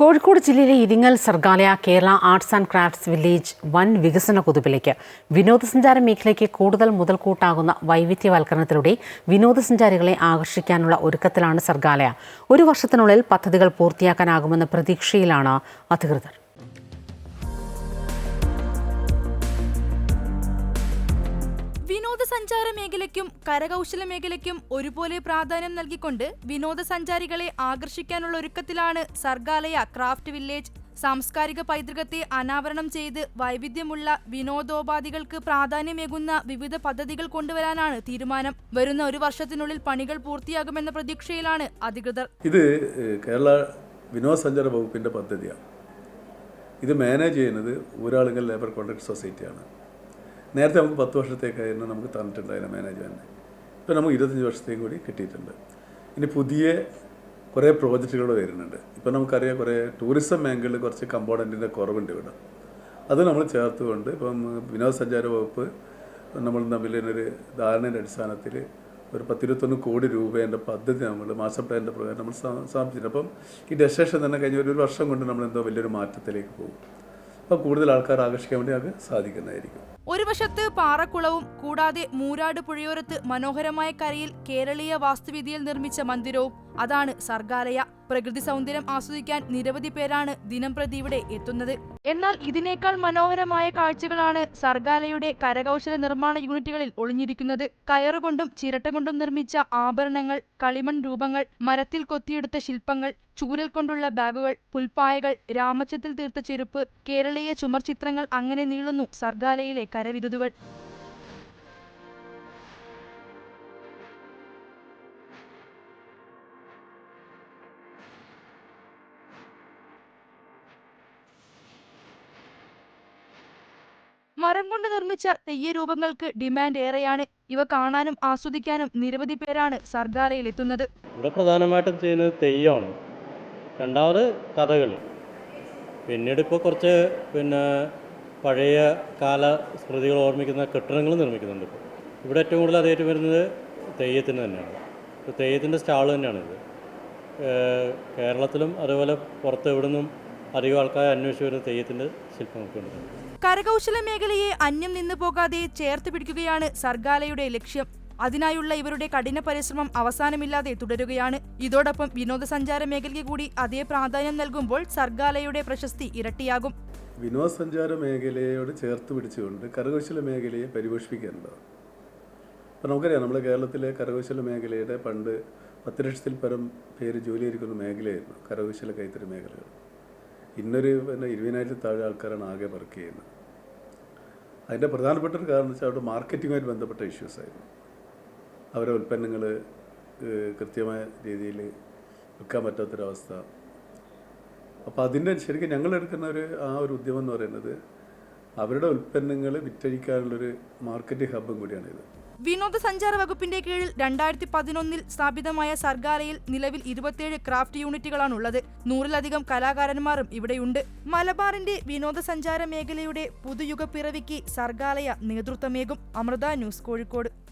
കോഴിക്കോട് ജില്ലയിലെ Iringal Sargaalaya Kerala arts and crafts village വൻ വികസന കുതിപ്പിലേക്ക് വിനോദസഞ്ചാര മേഖലയ്ക്ക് കൂടുതൽ മുതൽക്കൂട്ടാകുന്ന വൈവിധ്യവൽക്കരണത്തിലൂടെ വിനോദസഞ്ചാരികളെ ആകർഷിക്കാനുള്ള ഒരുക്കത്തിലാണ് സർഗാലയ. ഒരു വർഷത്തിനുള്ളിൽ പദ്ധതികൾ പൂർത്തിയാക്കാനാകുമെന്ന പ്രതീക്ഷയിലാണ് അധികൃതർ. വിനോദസഞ്ചാര മേഖലയ്ക്കും കരകൗശല മേഖലയ്ക്കും ഒരുപോലെ പ്രാധാന്യം നൽകിക്കൊണ്ട് വിനോദസഞ്ചാരികളെ ആകർഷിക്കാനുള്ള ഒരുക്കത്തിലാണ് സർഗാലയ ക്രാഫ്റ്റ് വില്ലേജ്. സാംസ്കാരിക പൈതൃകത്തെ അനാവരണം ചെയ്ത് വൈവിധ്യമുള്ള വിനോദോപാധികൾക്ക് പ്രാധാന്യമേകുന്ന വിവിധ പദ്ധതികൾ കൊണ്ടുവരാനാണ് തീരുമാനം. വരുന്ന ഒരു വർഷത്തിനുള്ളിൽ പണികൾ പൂർത്തിയാകുമെന്ന പ്രതീക്ഷയിലാണ് അധികൃതർ. ഇത് കേരള വിനോദസഞ്ചാര വകുപ്പിന്റെ പദ്ധതിയാണ്. ഇത് മാനേജ് ചെയ്യുന്നത് ഊരാളുങ്കൽ ലേബർ കോൺട്രാക്ട് സൊസൈറ്റിയാണ്. നേരത്തെ നമുക്ക് പത്ത് വർഷത്തേക്കായിരുന്നു നമുക്ക് തന്നിട്ടുണ്ടായിരുന്നു മാനേജ്മെന്റ് ഇപ്പോൾ നമുക്ക് ഇരുപത്തഞ്ച് വർഷത്തേക്ക് കൂടി കിട്ടിയിട്ടുണ്ട്. ഇനി പുതിയ കുറേ പ്രോജക്റ്റുകൾ വരുന്നുണ്ട്. ഇപ്പോൾ നമുക്കറിയാം കുറേ ടൂറിസം മേഖലയിൽ കുറച്ച് കമ്പോണന്റിന്റെ കുറവുണ്ട് ഇവിടെ. അത് നമ്മൾ ചേർത്തുകൊണ്ട് ഇപ്പം വിനോദസഞ്ചാര വകുപ്പ് നമ്മൾ തമ്മിൽ ഒരു ധാരണയുടെ അടിസ്ഥാനത്തിൽ ഒരു പത്തിരുപത്തൊന്ന് കോടി രൂപേന്റെ പദ്ധതി നമ്മൾ മാസ്റ്റർ പ്ലാനിന്റെ പ്രകാരം നമ്മൾ സ്ഥാപിച്ചിട്ടുണ്ട്. അപ്പം ഈ ഡെസ്റ്റിനേഷൻ തന്നെ കഴിഞ്ഞ ഒരു വർഷം കൊണ്ട് നമ്മൾ എന്തോ വലിയൊരു മാറ്റത്തിലേക്ക് പോകും. അപ്പോൾ കൂടുതൽ ആൾക്കാർ ആകർഷിക്കാൻ വേണ്ടി അത് സാധിക്കുന്നതായിരിക്കും. ഒരു വശത്ത് പാറക്കുളവും കൂടാതെ മൂരാട് പുഴയോരത്ത് മനോഹരമായ കരയിൽ കേരളീയ വാസ്തുവിദ്യയിൽ നിർമ്മിച്ച മന്ദിരവും അതാണ് സർഗാലയ പ്രകൃതി സൗന്ദര്യം ആസ്വദിക്കാൻ നിരവധി പേരാണ് ദിനം പ്രതി ഇവിടെ എത്തുന്നത്. എന്നാൽ ഇതിനേക്കാൾ മനോഹരമായ കാഴ്ചകളാണ് സർഗാലയുടെ കരകൗശല നിർമ്മാണ യൂണിറ്റുകളിൽ ഒളിഞ്ഞിരിക്കുന്നത്. കയറുകൊണ്ടും ചിരട്ട കൊണ്ടും നിർമ്മിച്ച ആഭരണങ്ങൾ കളിമൺ രൂപങ്ങൾ മരത്തിൽ കൊത്തിയെടുത്ത ശില്പങ്ങൾ ചൂരൽ കൊണ്ടുള്ള ബാഗുകൾ പുൽപ്പായകൾ രാമച്ചത്തിൽ തീർത്ത ചെരുപ്പ് കേരളീയ ചുമർ ചിത്രങ്ങൾ അങ്ങനെ നീളുന്നു സർഗാലയിലെ കരവിരുതുകൾ. മരം കൊണ്ട് നിർമ്മിച്ച തെയ്യരൂപങ്ങൾക്ക് ഡിമാൻഡ് ഏറെയാണ്. ഇവ കാണാനും ആസ്വദിക്കാനും നിരവധി പേരാണ് സർഗാലയിൽ എത്തുന്നത് ഇവിടെ പ്രധാനമായിട്ടും ചെയ്യുന്നത് തെയ്യമാണ് രണ്ടാമത് കഥകളി. പിന്നീട് ഇപ്പോൾ കുറച്ച് പിന്നെ പഴയ കാല സ്മൃതികൾ ഓർമ്മിക്കുന്ന കെട്ടിടങ്ങൾ നിർമ്മിക്കുന്നുണ്ട് ഇപ്പോൾ ഇവിടെ ഏറ്റവും കൂടുതൽ അതേറ്റം വരുന്നത് തെയ്യത്തിന് തന്നെയാണ്. തെയ്യത്തിന്റെ സ്റ്റാൾ തന്നെയാണിത്. കേരളത്തിലും അതുപോലെ പുറത്ത് എവിടെ നിന്നും അധികം ആൾക്കാർ അന്വേഷിച്ച് വരുന്ന തെയ്യത്തിന്റെ ശില്പമൊക്കെ ഉണ്ട്. കരകൗശല മേഖലയെ അന്യം നിന്നു പോകാതെ ചേർത്ത് പിടിക്കുകയാണ് സർഗാലയുടെ ലക്ഷ്യം. അതിനായുള്ള ഇവരുടെ കഠിന പരിശ്രമം അവസാനമില്ലാതെ തുടരുകയാണ്. ഇതോടൊപ്പം വിനോദസഞ്ചാര മേഖലയ്ക്ക് കൂടി അതേ പ്രാധാന്യം നൽകുമ്പോൾ സർഗാലയുടെ പ്രശസ്തി ഇരട്ടിയാകും. വിനോദസഞ്ചാര മേഖലയോട് ചേർത്ത് പിടിച്ചുകൊണ്ട് കരകൗശല മേഖലയെ പരിപോഷിപ്പിക്കേണ്ടതാണ് ഇപ്പം നമുക്കറിയാം നമ്മുടെ കേരളത്തിലെ കരകൗശല മേഖലയുടെ പണ്ട് പത്ത് ലക്ഷത്തിൽ പരം പേര് ജോലി ഇരിക്കുന്ന മേഖലയായിരുന്നു കരകൗശല കൈത്തറി മേഖലകൾ. ഇന്നൊരു പിന്നെ ഇരുപതിനായിരത്തിൽ താഴെ ആൾക്കാരാണ് ആകെ വർക്ക് ചെയ്യുന്നത്. അതിന്റെ പ്രധാനപ്പെട്ട ഒരു കാരണം വെച്ചാൽ അവിടെ മാർക്കറ്റിങ്ങുമായിട്ട് ബന്ധപ്പെട്ട ഇഷ്യൂസ് ആയിരുന്നു. അവരെ ഉൽപ്പന്നങ്ങൾ കൃത്യമായ രീതിയിൽ വിൽക്കാൻ പറ്റാത്തൊരവസ്ഥ. അപ്പോൾ അതിന്റെ ശരിക്കും ഞങ്ങൾ എടുക്കുന്ന ഒരു ആ ഒരു ഉദ്യമം എന്ന് പറയുന്നത് അവരുടെ ഉൽപ്പന്നങ്ങൾ വിറ്റഴിക്കാനുള്ളൊരു മാർക്കറ്റ് ഹബ്ബും കൂടിയാണ് ഇത് വിനോദസഞ്ചാര വകുപ്പിന്റെ കീഴിൽ രണ്ടായിരത്തി പതിനൊന്നിൽ സ്ഥാപിതമായ സർഗാലയിൽ നിലവിൽ ഇരുപത്തിയേഴ് ക്രാഫ്റ്റ് യൂണിറ്റുകളാണുള്ളത്. നൂറിലധികം കലാകാരന്മാരും ഇവിടെയുണ്ട്. മലബാറിന്റെ വിനോദസഞ്ചാര മേഖലയുടെ പുതുയുഗപ്പിറവിക്ക് സർഗാലയ നേതൃത്വമേകും. അമൃത ന്യൂസ് കോഴിക്കോട്.